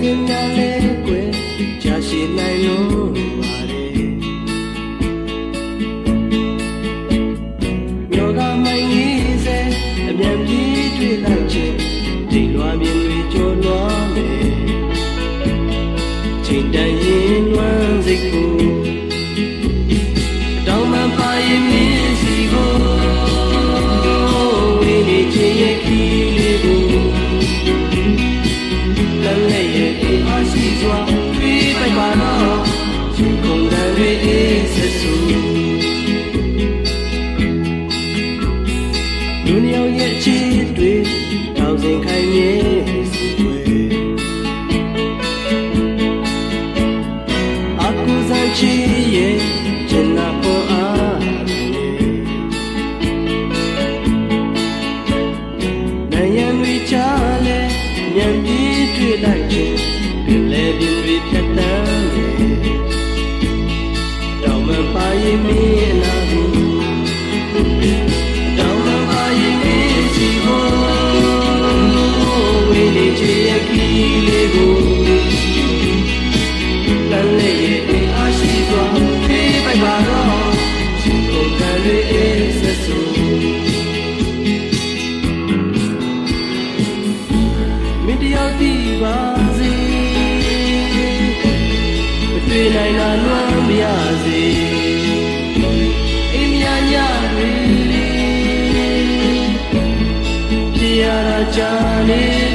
စဉ်များလဲကွယ်ကြာရှည်နိုင်လို့ပါတယ်ယောဂမိုင်းကြီးစေအမြန်ကြီးတွေ့လိုက်ခြင်းဒီလွာမြင်တွေကြောလွားမယ်ချိန်တန်ရင်လွမ်းစိတ်ကို င်ရန်တွေချလဲညံပြီးတွေ့လိုက်ခြင်းပင်လေပင်တွေဖြတ်တန်းတယ်တောင်မပါရင်မင်းအနာကိုတောင်းတပါရင်မေးစီဖို့ဝိနေချေရခီလေးကို ယောက်တည်ပါစေမတွေ့နိုင်တာလွမ်းမရစေအိမ်မြညတွေလေပြရတာကြာနေပြီ